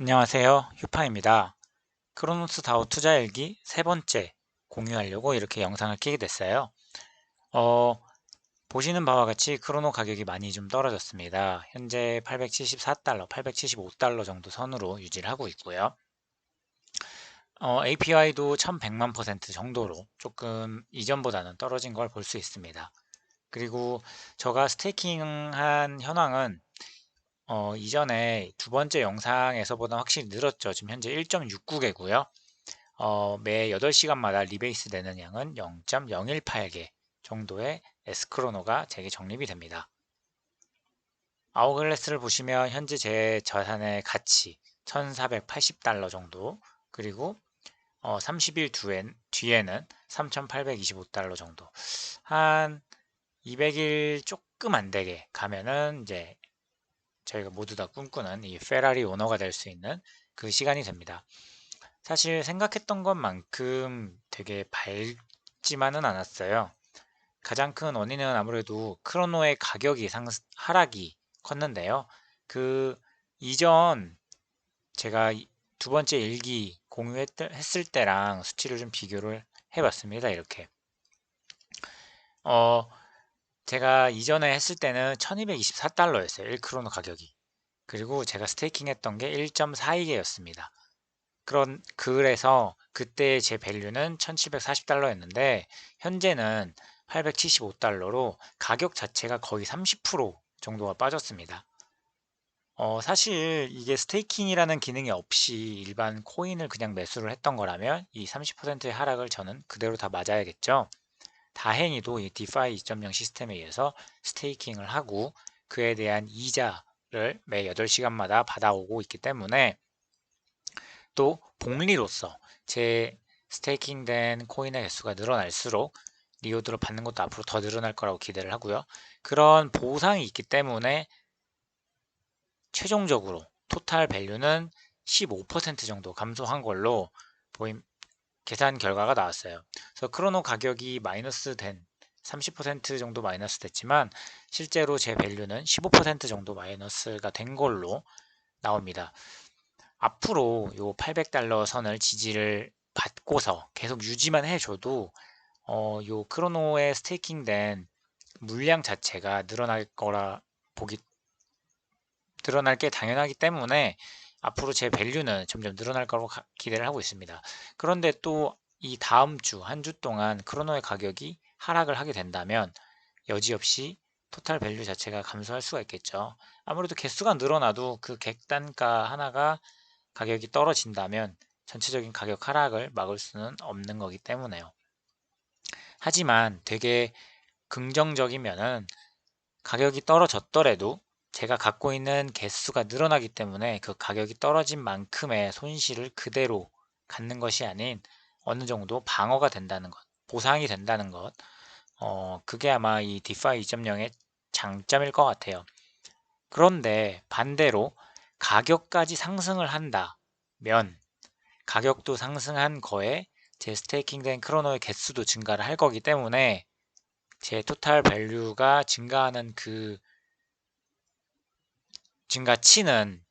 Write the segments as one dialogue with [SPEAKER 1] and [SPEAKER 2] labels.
[SPEAKER 1] 안녕하세요. 휴파입니다. 크로노스 다오 투자 일기 세 번째 공유하려고 이렇게 영상을 키게 됐어요. 어, 보시는 바와 같이 크로노 가격이 많이 좀 떨어졌습니다. 현재 874달러, 875달러 정도 선으로 유지를 하고 있고요. 어, API도 1100만 퍼센트 정도로 조금 이전보다는 떨어진 걸 볼 수 있습니다. 그리고 제가 스테이킹한 현황은 어, 이전에 두 번째 영상에서보다 확실히 늘었죠. 지금 현재 1.69개고요. 어, 매 8시간마다 리베이스 되는 양은 0.018개 정도의 에스크로노가 제게 적립이 됩니다. 아우글래스를 보시면 현재 제 자산의 가치 1480달러 정도 그리고 어, 30일 뒤엔, 뒤에는 3825달러 정도 한 200일 조금 안 되게 가면은 이제 저희가 모두 다 꿈꾸는 이 페라리 오너가 될 수 있는 그 시간이 됩니다. 사실 생각했던 것만큼 되게 밝지만은 않았어요. 가장 큰 원인은 아무래도 크로노의 가격이 상 하락이 컸는데요. 그 이전 제가 두 번째 일기 공유했을 때랑 수치를 좀 비교를 해봤습니다. 이렇게. 어, 제가 이전에 했을 때는 1224달러였어요. 1크로노 가격이. 그리고 제가 스테이킹 했던 게 1.42개였습니다. 그런 그래서 그때 제 밸류는 1740달러였는데 현재는 875달러로 가격 자체가 거의 30% 정도가 빠졌습니다. 어, 사실 이게 스테이킹이라는 기능이 없이 일반 코인을 그냥 매수를 했던 거라면 이 30%의 하락을 저는 그대로 다 맞아야겠죠. 다행히도 이 디파이 2.0 시스템에 의해서 스테이킹을 하고 그에 대한 이자를 매 8시간마다 받아오고 있기 때문에 또 복리로서 제 스테이킹된 코인의 개수가 늘어날수록 리오드를 받는 것도 앞으로 더 늘어날 거라고 기대를 하고요. 그런 보상이 있기 때문에 최종적으로 토탈 밸류는 15% 정도 감소한 걸로 보임, 계산 결과가 나왔어요. 그래서 크로노 가격이 마이너스 된 30% 정도 마이너스 됐지만 실제로 제 밸류는 15% 정도 마이너스가 된 걸로 나옵니다. 앞으로 요 800달러 선을 지지를 받고서 계속 유지만 해줘도 어, 요 크로노에 스테이킹 된 물량 자체가 늘어날 거라 보기 드러날 게 당연하기 때문에 앞으로 제 밸류는 점점 늘어날 거라고 기대를 하고 있습니다. 그런데 또 이 다음 주, 한 주 동안 크로노의 가격이 하락을 하게 된다면 여지없이 토탈 밸류 자체가 감소할 수가 있겠죠. 아무래도 개수가 늘어나도 그 객단가 하나가 가격이 떨어진다면 전체적인 가격 하락을 막을 수는 없는 거기 때문에요. 하지만 되게 긍정적이면은 가격이 떨어졌더라도 제가 갖고 있는 개수가 늘어나기 때문에 그 가격이 떨어진 만큼의 손실을 그대로 갖는 것이 아닌 어느 정도 방어가 된다는 것, 보상이 된다는 것, 어, 그게 아마 이 디파이 2.0의 장점일 것 같아요. 그런데 반대로 가격까지 상승을 한다면 가격도 상승한 거에 제 스테이킹된 크로노의 개수도 증가를 할 거기 때문에 제 토탈 밸류가 증가하는 그 증가치는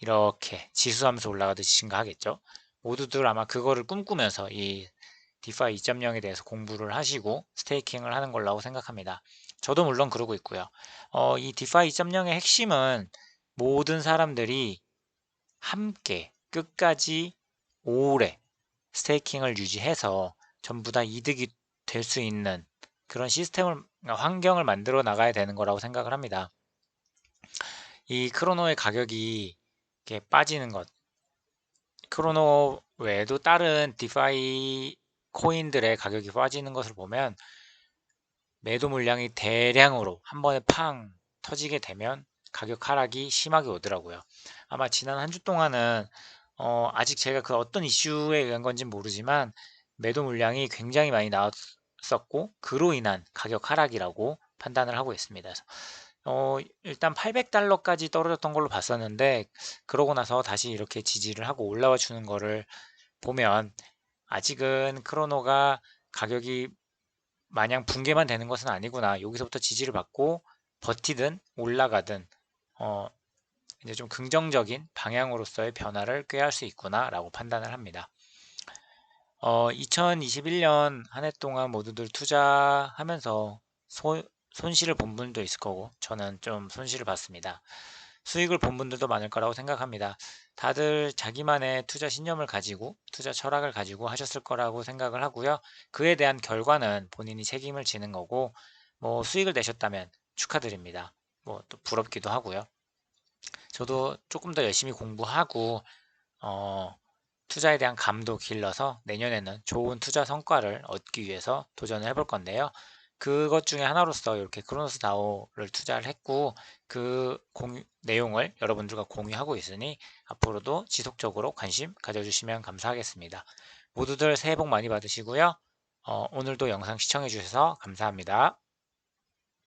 [SPEAKER 1] 이렇게 지수하면서 올라가듯이 증가하겠죠. 모두들 아마 그거를 꿈꾸면서 이 디파이 2.0에 대해서 공부를 하시고 스테이킹을 하는 걸로 생각합니다. 저도 물론 그러고 있고요. 어, 이 디파이 2.0의 핵심은 모든 사람들이 함께 끝까지 오래 스테이킹을 유지해서 전부 다 이득이 될 수 있는 그런 시스템을 환경을 만들어 나가야 되는 거라고 생각을 합니다. 이 크로노의 가격이 이렇게 빠지는 것 크로노 외에도 다른 디파이 코인들의 가격이 빠지는 것을 보면 매도 물량이 대량으로 한 번에 팡 터지게 되면 가격 하락이 심하게 오더라고요. 아마 지난 한 주 동안은 어 아직 제가 그 어떤 이슈에 의한 건지 모르지만 매도 물량이 굉장히 많이 나왔었고 그로 인한 가격 하락이라고 판단을 하고 있습니다. 어, 일단 800달러까지 떨어졌던 걸로 봤었는데 그러고 나서 다시 이렇게 지지를 하고 올라와 주는 거를 보면 아직은 크로노가 가격이 마냥 붕괴만 되는 것은 아니구나. 여기서부터 지지를 받고 버티든 올라가든 어, 이제 좀 긍정적인 방향으로서의 변화를 꾀할 수 있구나라고 판단을 합니다. 어, 2021년 한 해 동안 모두들 투자하면서 소, 손실을 본 분도 있을 거고 저는 좀 손실을 봤습니다. 수익을 본 분들도 많을 거라고 생각합니다. 다들 자기만의 투자 신념을 가지고 투자 철학을 가지고 하셨을 거라고 생각을 하고요. 그에 대한 결과는 본인이 책임을 지는 거고 뭐 수익을 내셨다면 축하드립니다. 뭐 또 부럽기도 하고요. 저도 조금 더 열심히 공부하고 어, 투자에 대한 감도 길러서 내년에는 좋은 투자 성과를 얻기 위해서 도전을 해볼 건데요. 그것 중에 하나로서 이렇게 크로노스 다오를 투자를 했고 그 공유, 내용을 여러분들과 공유하고 있으니 앞으로도 지속적으로 관심 가져주시면 감사하겠습니다. 모두들 새해 복 많이 받으시고요. 어, 오늘도 영상 시청해 주셔서 감사합니다.